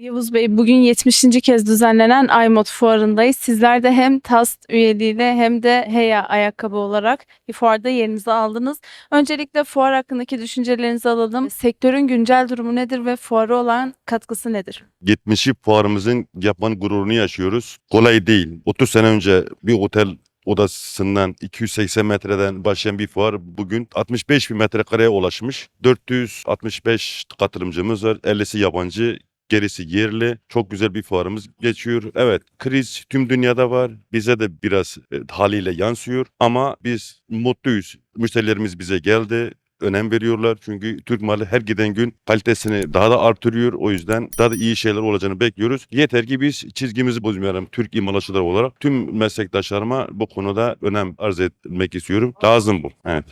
Yavuz Bey, bugün 70. kez düzenlenen iMod fuarındayız. Sizler de hem TAST üyeliğiyle hem de HEYA ayakkabı olarak bir fuarda yerinizi aldınız. Öncelikle fuar hakkındaki düşüncelerinizi alalım. Sektörün güncel durumu nedir ve fuara olan katkısı nedir? 70'i fuarımızın yapmanın gururunu yaşıyoruz. Kolay değil. 30 sene önce bir otel odasından 280 metreden başlayan bir fuar bugün 65 bin metrekareye ulaşmış. 465 katılımcımız var. 50'si yabancı, gerisi yerli. Çok güzel bir fuarımız geçiyor. Evet kriz tüm dünyada var. Bize de biraz e, haliyle yansıyor. Ama biz mutluyuz. Müşterilerimiz bize geldi önem veriyorlar. Çünkü Türk malı her giden gün kalitesini daha da artırıyor. O yüzden daha da iyi şeyler olacağını bekliyoruz. Yeter ki biz çizgimizi bozmayalım Türk imalatçıları olarak. Tüm meslektaşlarıma bu konuda önem arz etmek istiyorum. Lazım bu. Evet.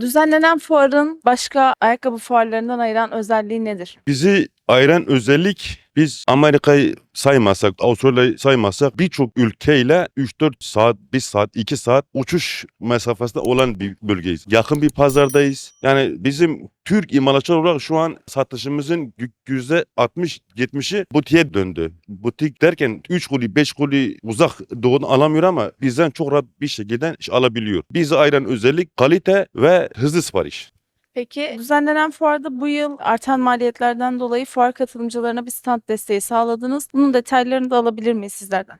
Düzenlenen fuarın başka ayakkabı fuarlarından ayıran özelliği nedir? Bizi ayıran özellik biz Amerika'yı saymazsak, Avustralya'yı saymazsak birçok ülkeyle 3-4 saat, 1 saat, 2 saat uçuş mesafesinde olan bir bölgeyiz. Yakın bir pazardayız. Yani bizim Türk imalatçılar olarak şu an satışımızın %60-70'i butiğe döndü. Butik derken 3 kuli 5 kuli uzak doğudan alamıyor ama bizden çok rahat bir şekilde alabiliyor. Bizi ayıran özellik kalite ve hızlı sipariş. Peki düzenlenen fuarda bu yıl artan maliyetlerden dolayı fuar katılımcılarına bir stand desteği sağladınız. Bunun detaylarını da alabilir miyiz sizlerden?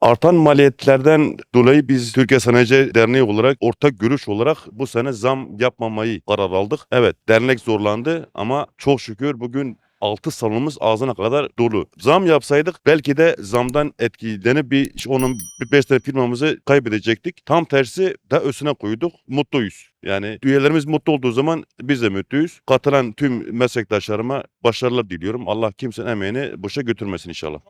Artan maliyetlerden dolayı biz Türkiye Sanayici Derneği olarak ortak görüş olarak bu sene zam yapmamayı karar aldık. Evet dernek zorlandı ama çok şükür bugün 6 salonumuz ağzına kadar dolu. Zam yapsaydık belki de zamdan etkilenip bir onun 5 tane firmamızı kaybedecektik. Tam tersi de üstüne koyduk. Mutluyuz. Yani üyelerimiz mutlu olduğu zaman biz de mutluyuz. Katılan tüm meslektaşlarıma başarılar diliyorum. Allah kimsenin emeğini boşa götürmesin inşallah.